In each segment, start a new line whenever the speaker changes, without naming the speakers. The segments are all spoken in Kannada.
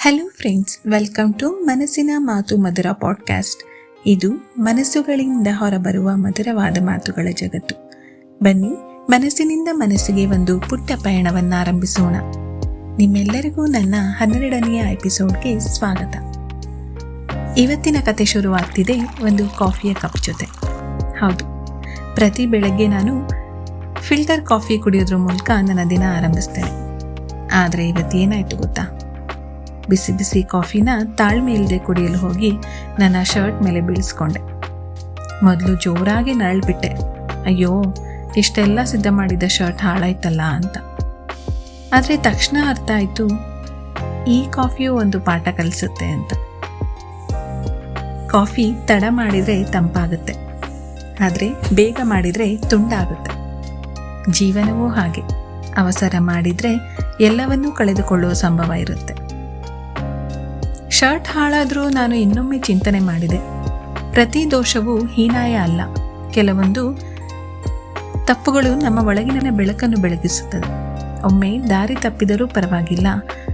ಹಲೋ ಫ್ರೆಂಡ್ಸ್ ವೆಲ್ಕಮ್ ಟು ಮನಸ್ಸಿನ ಮಾತು ಮಧುರ ಪಾಡ್ಕಾಸ್ಟ್ ಇದು ಮನಸ್ಸುಗಳಿಂದ ಹೊರಬರುವ ಮಧುರವಾದ ಮಾತುಗಳ ಜಗತ್ತು. ಬನ್ನಿ, ಮನಸ್ಸಿನಿಂದ ಮನಸ್ಸಿಗೆ ಒಂದು ಪುಟ್ಟ ಪಯಣವನ್ನು ಆರಂಭಿಸೋಣ. ನಿಮ್ಮೆಲ್ಲರಿಗೂ ನನ್ನ ಹನ್ನೆರಡನೆಯ ಎಪಿಸೋಡ್ಗೆ ಸ್ವಾಗತ. ಇವತ್ತಿನ ಕತೆ ಶುರುವಾಗ್ತಿದೆ ಒಂದು ಕಾಫಿಯ ಕಪ್ ಜೊತೆ. ಹೌದು, ಪ್ರತಿ ಬೆಳಗ್ಗೆ ನಾನು ಫಿಲ್ಟರ್ ಕಾಫಿ ಕುಡಿಯೋದ್ರ ಮೂಲಕ ನನ್ನ ದಿನ ಆರಂಭಿಸ್ತೇನೆ. ಆದರೆ ಇವತ್ತೇನಾಯಿತು ಗೊತ್ತಾ? ಬಿಸಿ ಬಿಸಿ ಕಾಫಿನ ತಾಳ್ಮೆ ಇಲ್ಲದೆ ಕುಡಿಯಲು ಹೋಗಿ ನನ್ನ ಶರ್ಟ್ ಮೇಲೆ ಬೀಳಿಸ್ಕೊಂಡೆ. ಮೊದಲು ಜೋರಾಗಿ ನರಳ್ಬಿಟ್ಟೆ. ಅಯ್ಯೋ, ಇಷ್ಟೆಲ್ಲ ಸಿದ್ಧ ಮಾಡಿದ ಶರ್ಟ್ ಹಾಳಾಯ್ತಲ್ಲ ಅಂತ. ಆದರೆ ತಕ್ಷಣ ಅರ್ಥ ಆಯಿತು, ಈ ಕಾಫಿಯು ಒಂದು ಪಾಠ ಕಲಿಸುತ್ತೆ ಅಂತ. ಕಾಫಿ ತಡ ಮಾಡಿದರೆ ತಂಪಾಗುತ್ತೆ. ಆದರೆ ಬೇಗ ಮಾಡಿದರೆ ತುಂಡಾಗುತ್ತೆ. ಜೀವನವೂ ಹಾಗೆ. ಅವಸರ ಮಾಡಿದರೆ ಎಲ್ಲವನ್ನೂ ಕಳೆದುಕೊಳ್ಳುವ ಸಂಭವ ಇರುತ್ತೆ. ಶರ್ಟ್ ಹಾಳಾದರೂ ನಾನು ಇನ್ನೊಮ್ಮೆ ಚಿಂತನೆ ಮಾಡಿದೆ. ಪ್ರತಿ ದೋಷವೂ ಹೀನಾಯ ಅಲ್ಲ. ಕೆಲವೊಂದು ತಪ್ಪುಗಳು ನಮ್ಮ ಒಳಗಿನ ಬೆಳಕನ್ನು ಬೆಳಗಿಸುತ್ತದೆ. ಒಮ್ಮೆ ದಾರಿ ತಪ್ಪಿದರೂ ಪರವಾಗಿಲ್ಲ,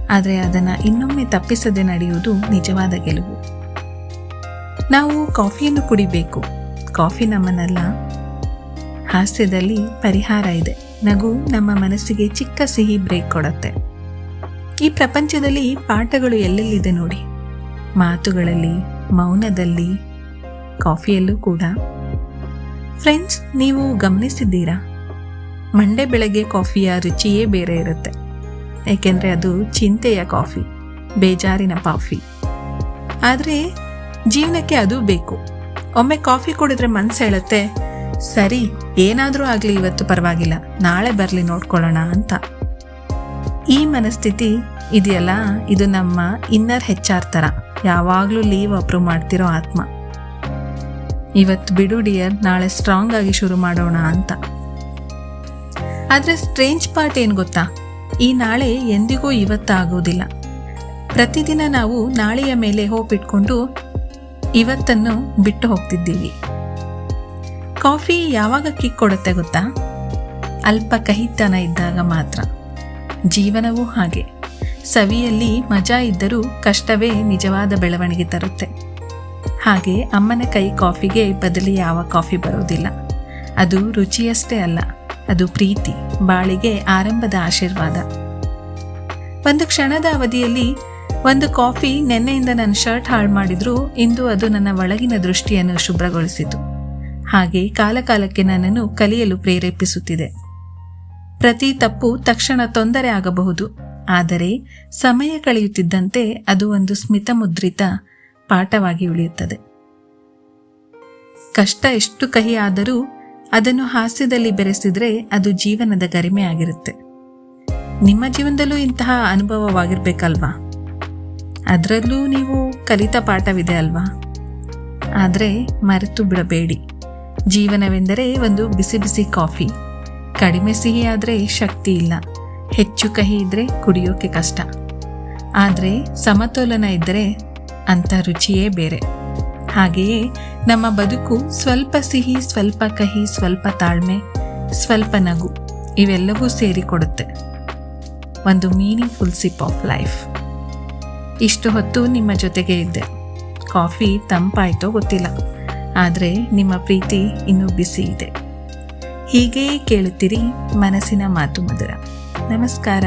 ಆದರೆ ಅದನ್ನು ಇನ್ನೊಮ್ಮೆ ತಪ್ಪಿಸದೆ ನಡೆಯುವುದು ನಿಜವಾದ ಗೆಲುವು. ನಾವು ಕಾಫಿಯನ್ನು ಕುಡಿಬೇಕು. ಕಾಫಿ ನಮ್ಮನ್ನಲ್ಲ ಹಾಸ್ಯದಲ್ಲಿ ಪರಿಹಾರ ಇದೆ. ನಗು ನಮ್ಮ ಮನಸ್ಸಿಗೆ ಚಿಕ್ಕ ಸಿಹಿ ಬ್ರೇಕ್ ಕೊಡುತ್ತೆ. ಈ ಪ್ರಪಂಚದಲ್ಲಿ ಪಾಠಗಳು ಎಲ್ಲೆಲ್ಲಿದೆ ನೋಡಿ. ಮಾತುಗಳಲ್ಲಿ, ಮೌನದಲ್ಲಿ, ಕಾಫಿಯಲ್ಲೂ ಕೂಡ. ಫ್ರೆಂಡ್ಸ್, ನೀವು ಗಮನಿಸಿದ್ದೀರಾ? ಮಂಡೆ ಬೆಳಗ್ಗೆ ಕಾಫಿಯ ರುಚಿಯೇ ಬೇರೆ ಇರುತ್ತೆ. ಏಕೆಂದರೆ ಅದು ಚಿಂತೆಯ ಕಾಫಿ, ಬೇಜಾರಿನ ಕಾಫಿ. ಆದರೆ, ಜೀವನಕ್ಕೆ ಅದು ಬೇಕು. ಒಮ್ಮೆ ಕಾಫಿ ಕುಡಿದ್ರೆ ಮನಸ್ಸು ಹೇಳುತ್ತೆ, ಸರಿ, ಏನಾದರೂ ಆಗಲಿ, ಇವತ್ತು ಪರವಾಗಿಲ್ಲ, ನಾಳೆ ಬರಲಿ ನೋಡ್ಕೊಳ್ಳೋಣ ಅಂತ. ಮನಸ್ಥಿತಿ ಇದೆಯಲ್ಲ? ಇದು ನಮ್ಮ ಇನ್ನರ್ ಹೆಚ್ಚಾರ್ ಥರ. ಯಾವಾಗಲೂ ಲೀವ್ ಅಪ್ರೂವ್ ಮಾಡ್ತಿರೋ ಆತ್ಮ. ಇವತ್ತು ಬಿಡು ಡಿಯರ್ ನಾಳೆ ಸ್ಟ್ರಾಂಗ್ ಆಗಿ ಶುರು ಮಾಡೋಣ ಅಂತ. ಆದರೆ ಸ್ಟ್ರೇಂಜ್ ಪಾರ್ಟ್ ಏನು ಗೊತ್ತಾ? ಈ ನಾಳೆ ಎಂದಿಗೂ ಇವತ್ತಾಗೋದಿಲ್ಲ ಪ್ರತಿದಿನ ನಾವು ನಾಳೆಯ ಮೇಲೆ ಹೋಪ್ ಇಟ್ಕೊಂಡು ಇವತ್ತನ್ನು ಬಿಟ್ಟು ಹೋಗ್ತಿದ್ದೀವಿ. ಕಾಫಿ ಯಾವಾಗ ಕಿಕ್ ಕೊಡುತ್ತೆ ಗೊತ್ತಾ? ಅಲ್ಪ ಕಹಿತನ ಇದ್ದಾಗ ಮಾತ್ರ. ಜೀವನವೂ ಹಾಗೆ. ಸವಿಯಲ್ಲಿ ಮಜಾ ಇದ್ದರೂ ಕಷ್ಟವೇ ನಿಜವಾದ ಬೆಳವಣಿಗೆ ತರುತ್ತೆ. ಹಾಗೆ ಅಮ್ಮನ ಕೈ ಕಾಫಿಗೆ ಬದಲಿ ಯಾವ ಕಾಫಿ ಬರೋದಿಲ್ಲ. ಅದು ರುಚಿಯಷ್ಟೇ ಅಲ್ಲ, ಅದು ಪ್ರೀತಿ, ಬಾಳಿಗೆ ಆರಂಭದ ಆಶೀರ್ವಾದ. ಒಂದು ಕ್ಷಣದ ಅವಧಿಯಲ್ಲಿ ಒಂದು ಕಾಫಿ ನೆನ್ನೆಯಿಂದ ನನ್ನ ಶರ್ಟ್ ಹಾಳು ಮಾಡಿದರೂ, ಇಂದು ಅದು ನನ್ನ ಒಳಗಿನ ದೃಷ್ಟಿಯನ್ನು ಶುಭ್ರಗೊಳಿಸಿತು. ಹಾಗೆ ಕಾಲಕಾಲಕ್ಕೆ ನನ್ನನ್ನು ಕಲಿಯಲು ಪ್ರೇರೇಪಿಸುತ್ತಿದೆ. ಪ್ರತಿ ತಪ್ಪು ತಕ್ಷಣ ತೊಂದರೆ ಆಗಬಹುದು. ಆದರೆ ಸಮಯ ಕಳೆಯುತ್ತಿದ್ದಂತೆ ಅದು ಒಂದು ಸ್ಮಿತ ಮುದ್ರಿತ ಪಾಠವಾಗಿ ಉಳಿಯುತ್ತದೆ. ಕಷ್ಟ ಎಷ್ಟು ಕಹಿ ಆದರೂ ಅದನ್ನು ಹಾಸ್ಯದಲ್ಲಿ ಬೆರೆಸಿದ್ರೆ ಅದು ಜೀವನದ ಗರಿಮೆ ಆಗಿರುತ್ತೆ. ನಿಮ್ಮ ಜೀವನದಲ್ಲೂ ಇಂತಹ ಅನುಭವವಾಗಿರ್ಬೇಕಲ್ವಾ? ಅದರಲ್ಲೂ ನೀವು ಕಲಿತ ಪಾಠವಿದೆ ಅಲ್ವಾ? ಆದರೆ ಮರೆತು ಬಿಡಬೇಡಿ. ಜೀವನವೆಂದರೆ ಒಂದು ಬಿಸಿ ಬಿಸಿ ಕಾಫಿ. ಕಡಿಮೆ ಸಿಹಿ ಆದರೆ ಶಕ್ತಿ ಇಲ್ಲ. ಹೆಚ್ಚು ಕಹಿ ಇದ್ದರೆ ಕುಡಿಯೋಕೆ ಕಷ್ಟ. ಆದರೆ ಸಮತೋಲನ ಇದ್ದರೆ ಅಂಥ ರುಚಿಯೇ ಬೇರೆ. ಹಾಗೆಯೇ ನಮ್ಮ ಬದುಕು ಸ್ವಲ್ಪ ಸಿಹಿ, ಸ್ವಲ್ಪ ಕಹಿ, ಸ್ವಲ್ಪ ತಾಳ್ಮೆ, ಸ್ವಲ್ಪ ನಗು ಇವೆಲ್ಲವೂ ಸೇರಿಕೊಡುತ್ತೆ ಒಂದು ಮೀನಿಂಗ್ಫುಲ್ ಸಿಪ್ ಆಫ್ ಲೈಫ್ ಇಷ್ಟು ಹೊತ್ತು ನಿಮ್ಮ ಜೊತೆಗೆ ಇದ್ದೆ. ಕಾಫಿ ತಂಪಾಯಿತೋ ಗೊತ್ತಿಲ್ಲ. ಆದರೆ ನಿಮ್ಮ ಪ್ರೀತಿ ಇನ್ನೂ ಬಿಸಿ ಇದೆ. ಹೀಗೆಯೇ ಕೇಳುತ್ತೀರಿ ಮನಸ್ಸಿನ ಮಾತು ಮಧುರ. ನಮಸ್ಕಾರ.